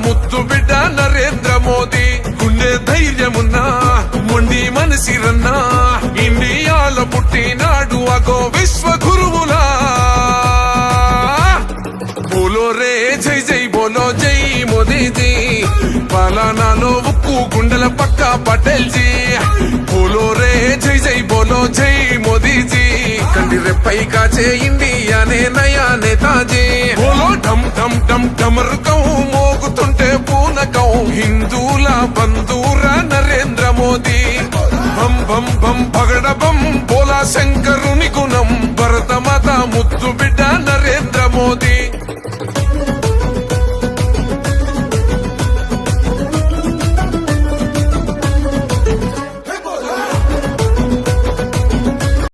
శంకరుని ముత్తు బిడ్డ నరేంద్ర మోదీ. గుండె ధైర్యమున్నా మొండి మనసిరన్నా. ఇండియాలో పుట్టినాడు అగో విశ్వ గురువులా బోలో రే జై జై బోలో జై మోదీజీ. పలానాలో ఉక్కు గుండెల పక్క పటేల్జీ. బోలో రే జై జై బోలో జై మోదీజీ. కండి రెప్పై కాచే ఇండియానే నయా నేతాజీ బోలో ఢమ్ ఢమ్ ఢమ్ ఢమరుకం మోగుతుంటే హిందూల బంధూర నరేంద్ర మోదీ. బం బం బం పగడ బం బోలా